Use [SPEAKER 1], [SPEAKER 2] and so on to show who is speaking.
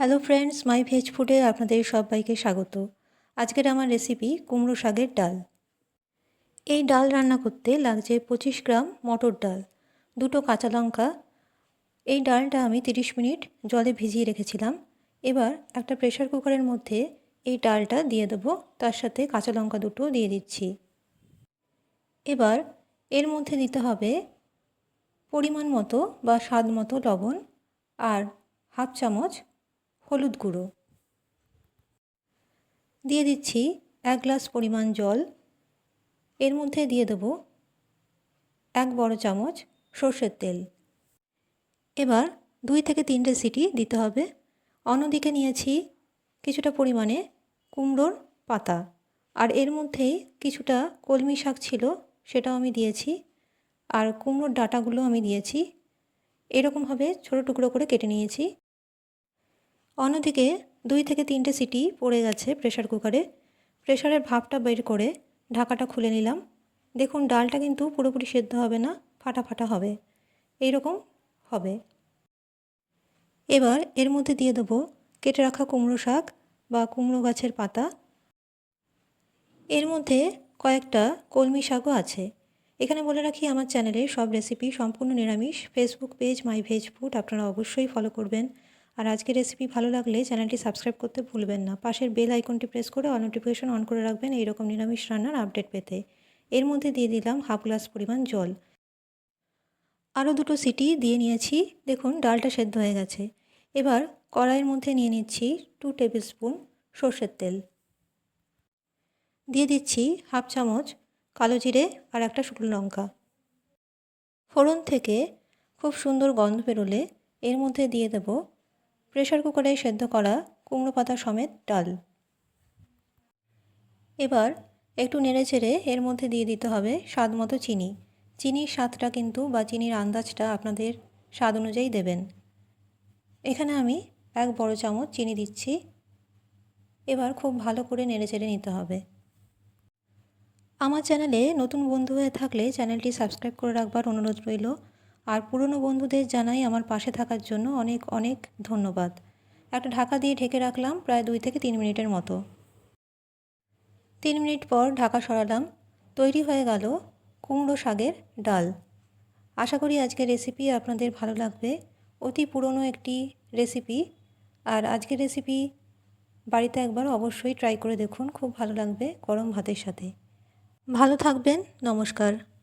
[SPEAKER 1] Hello friends মাই veg ফুডে আপনাদের সবাইকে স্বাগত। আজকের আমার রেসিপি কুমড়ো শাকের ডাল। এই ডাল রান্না করতে লাগছে পঁচিশ গ্রাম মটর ডাল, দুটো কাঁচা লঙ্কা। এই ডালটা আমি তিরিশ মিনিট জলে ভিজিয়ে রেখেছিলাম। এবার একটা প্রেশার কুকারের মধ্যে এই ডালটা দিয়ে দেবো, তার সাথে কাঁচা লঙ্কা দুটো দিয়ে দিচ্ছি। এবার এর মধ্যে দিতে হবে পরিমাণ মতো বা স্বাদ মতো লবণ আর হাফ চামচ হলুদ গুঁড়ো। দিয়ে দিচ্ছি এক গ্লাস পরিমাণ জল। এর মধ্যে দিয়ে দেব এক বড় চামচ সর্ষের তেল। এবার দুই থেকে তিনটে সিটি দিতে হবে। অন্যদিকে নিয়েছি কিছুটা পরিমাণে কুমড়োর পাতা। আর এর মধ্যেই কিছুটা কলমি শাক ছিল, সেটাও আমি দিয়েছি। আর কুমড়োর ডাঁটাগুলো আমি দিয়েছি। এরকমভাবে ছোটো টুকরো করে কেটে নিয়েছি। অন্যদিকে দুই থেকে তিনটে সিটি পড়ে গেছে প্রেশার কুকারে। প্রেশারের ভাপটা বের করে ঢাকাটা খুলে নিলাম। দেখুন, ডালটা কিন্তু পুরোপুরি সেদ্ধ হবে না, ফাটা ফাটা হবে। এই রকম হবে। এবার এর মধ্যে দিয়ে দেবো কেটে রাখা কুমড়ো শাক বা কুমড়ো গাছের পাতা। এর মধ্যে কয়েকটা কলমি শাকও আছে। এখানে বলে রাখি, আমার চ্যানেলে সব রেসিপি সম্পূর্ণ নিরামিষ। Facebook page, my veg food, আপনারা অবশ্যই ফলো করবেন। আর আজকের রেসিপি ভালো লাগলে চ্যানেলটি সাবস্ক্রাইব করতে ভুলবেন না। পাশের বেল আইকনটি প্রেস করে অল নোটিফিকেশন অন করে রাখবেন এইরকম নিরামিষ রান্নার আপডেট পেতে। এর মধ্যে দিয়ে দিলাম হাফ গ্লাস পরিমাণ জল। আরও দুটো সিটি দিয়ে নিয়েছি। দেখুন, ডালটা সেদ্ধ হয়ে গেছে। এবার কড়াইয়ের মধ্যে নিয়ে নিচ্ছি টু টেবিল স্পুন সর্ষের তেল। দিয়ে দিচ্ছি হাফ চামচ কালো জিরে আর একটা শুকনো লঙ্কা। ফোড়ন থেকে খুব সুন্দর গন্ধ বেরোলে এর মধ্যে দিয়ে দেব প্রেশার কুকারে সেদ্ধ করা কুমড়ো পাতা সমেত ডাল। এবার একটু নেড়ে চেড়ে এর মধ্যে দিয়ে দিতে হবে স্বাদ মতো চিনি। চিনির স্বাদটা কিন্তু বা চিনির আন্দাজটা আপনাদের স্বাদ অনুযায়ী দেবেন। এখানে আমি এক বড় চামচ চিনি দিচ্ছি। এবার খুব ভালো করে নেড়ে চেড়ে নিতে হবে। আমার চ্যানেলে নতুন বন্ধু হয়ে থাকলে চ্যানেলটি সাবস্ক্রাইব করে রাখবার অনুরোধ রইল। আর পুরনো বন্ধুদের জানাই আমার পাশে থাকার জন্য অনেক অনেক ধন্যবাদ। একটা ঢাকা দিয়ে ঢেকে রাখলাম প্রায় দুই থেকে তিন মিনিটের মতো। তিন মিনিট পর ঢাকা সরালাম। তৈরি হয়ে গেল কুমড়ো শাকের ডাল। আশা করি আজকের রেসিপি আপনাদের ভালো লাগবে। অতি পুরনো একটি রেসিপি আর আজকের রেসিপি বাড়িতে একবার অবশ্যই ট্রাই করে দেখুন, খুব ভালো লাগবে গরম ভাতের সাথে। ভালো থাকবেন, নমস্কার।